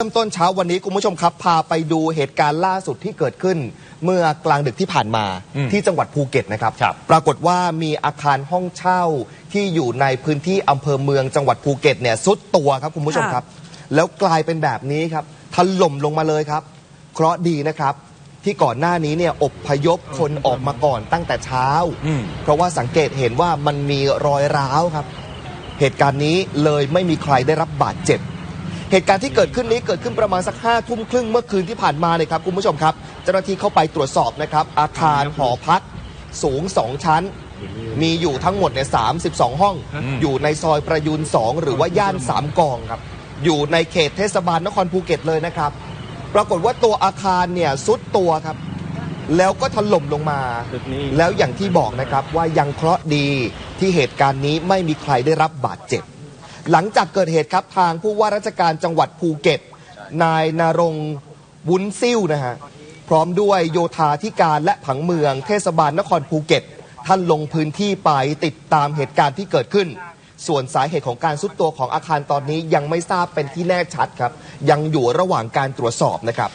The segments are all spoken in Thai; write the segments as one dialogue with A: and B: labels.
A: เริ่มต้นเช้าวันนี้คุณผู้ชมครับ พาไปดูเหตุการณ์ล่าสุดที่เกิดขึ้น เมื่อกลางดึกที่ผ่านมา
B: อืม
A: ที่จังหวัดภูเก็ตนะครับ
B: ครับ
A: ปรากฏว่ามีอาคารห้องเช่าที่อยู่ในพื้นที่อำเภอเมืองจังหวัดภูเก็ตเนี่ยซุดตัวครับคุณผู้ชม
C: ค่ะ
A: ครับ แล้วกลายเป็นแบบนี้ครับถล่มลงมาเลยครับ เคราะห์ดีนะครับ ที่ก่อนหน้านี้เนี่ยอบพยพคนออกมาก่อนตั้งแต่เช้า
B: อืม
A: เพราะว่าสังเกตเห็นว่ามันมีรอยร้าวครับ เหตุการณ์นี้เลยไม่มีใครได้รับบาดเจ็บ เหตุการณ์ที่เกิดขึ้นนี้เกิดขึ้นประมาณสักห้าทุ่มครึ่งเมื่อคืนที่ผ่านมาเลยครับคุณผู้ชมครับ เจ้าหน้าที่เข้าไปตรวจสอบนะครับ อาคารหอพักสูง2ชั้น มีอยู่ทั้งหมดเนี่ย32 ห้อง
B: อืม
A: อยู่ในซอยประยูน 2 หรือว่าย่านสามกองครับ อยู่ในเขตเทศบาลนครภูเก็ตเลยนะครับ ปรากฏว่าตัวอาคารเนี่ยซุดตัวครับ แล้วก็ถล่มลงมา แล้วอย่างที่บอกนะครับว่ายังเคราะห์ดีที่เหตุการณ์นี้ไม่มีใครได้รับบาดเจ็บ หลังจากเกิดเหตุครับทางผู้ว่าราชการจังหวัดภูเก็ต นายนรงวุ้นซิ่วนะฮะพร้อมด้วยโยธาธิการและผังเมือง เทศบาลนครภูเก็ต ท่านลงพื้นที่ไปติดตามเหตุการณ์ที่เกิดขึ้น ส่วนสาเหตุของการซุดตัวของอาคารตอนนี้ยังไม่ทราบเป็นที่แน่ชัดครับ ยังอยู่ระหว่างการตรวจสอบนะครับ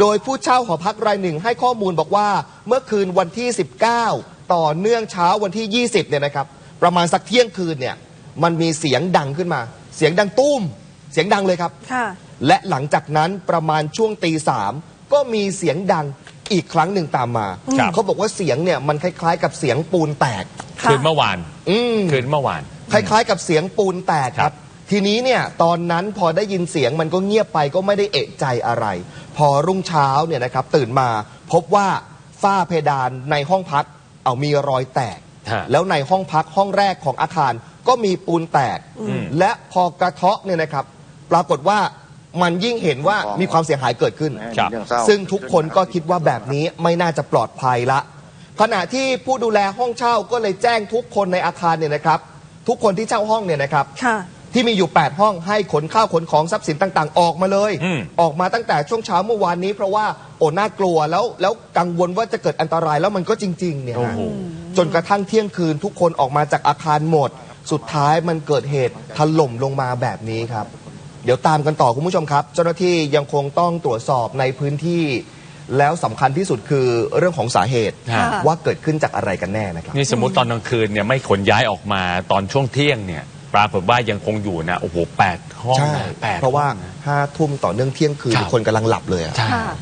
A: โดยผู้เช่าหอพักรายหนึ่งให้ข้อมูลบอกว่าเมื่อคืนวันที่ 19 ต่อเนื่องเช้าวันที่ 20เนี่ยนะครับ ประมาณสักเที่ยงคืนเนี่ย มันมีเสียงดังขึ้นมา เสียงดังตุ้ม เสียงดังเลยครับ
C: ค่ะ
A: และหลังจากนั้นประมาณช่วงตีสามก็มีเสียงดังอีกครั้งหนึ่งตามมา
B: ครับ
A: เขาบอกว่าเสียงเนี่ยมันคล้าย ๆ กับเสียงปูนแตก
C: ค่ะ
B: คืนเมื่อวาน
A: อืม
B: คืนเมื่อวาน
A: คล้ายๆ กับเสียงปูนแตกค
B: ครั
A: รับ
B: บ
A: ทีนี้เนี่ยตอนนั้นพอได้ยินเสียงมันก็เงียบไปก็ไม่ได้เอะใจอะไร พอรุ่งเช้าเนี่ยนะครับตื่นมาพบว่าฝ้าเพดานในห้องพักเอามีรอยแตก
B: ฮะ
A: แล้วในห้องพักห้องแรกของอาคาร ก็มีปูนแตก
B: อืม
A: และพอกระเทาะเนี่ยนะครับ ปรากฏว่ามันยิ่งเห็นว่ามีความเสียหายเกิดขึ้น
B: ครับ
A: ซึ่งทุกคนก็คิดว่าแบบนี้ไม่น่าจะปลอดภัยละ ขณะที่ผู้ดูแลห้องเช่าก็เลยแจ้งทุกคนในอาคารเนี่ยนะครับ ทุกคนที่เช่าห้องเนี่ยนะครับ
C: ค่ะ
A: ที่มีอยู่ 8 ห้องให้ขนข้าวขนของทรัพย์สินต่างๆ ออกมาเลย
B: อืม
A: ออกมาตั้งแต่ช่วงเช้าเมื่อวานนี้ เพราะว่าโอ้น่ากลัวแล้วแล้วกังวลว่าจะเกิดอันตรายแล้วมันก็จริง ๆ เนี่ย
B: โอ้
A: ฮะ
B: โห
A: จนกระทั่งเที่ยงคืนทุกคนออกมาจากอาคารหมด สุดท้ายมันเกิดเหตุถล่มลงมาแบบนี้ครับ เดี๋ยวตามกันต่อคุณผู้ชมครับ เจ้าหน้าที่ยังคงต้องตรวจสอบในพื้นที่ แล้วสำคัญที่สุดคือเรื่องของสาเหตุ
B: ฮะ
A: ว่าเกิดขึ้นจากอะไรกันแน่นะครับ
B: นี่สมมติตอนกลางคืนเนี่ยไม่ขนย้ายออกมาตอนช่วงเที่ยงเนี่ย ปรากฏว่ายังคงอยู่นะโอ้โหแปดห้อง
A: ใช่
B: นะแปด
A: เพราะว่า
B: ห้องน
A: ห้าทุ่มต่อเนื่องเที่ยงคืน
B: ครับ
A: คนกำลังหลับเลยอะ
B: ใช่
C: ค่ะ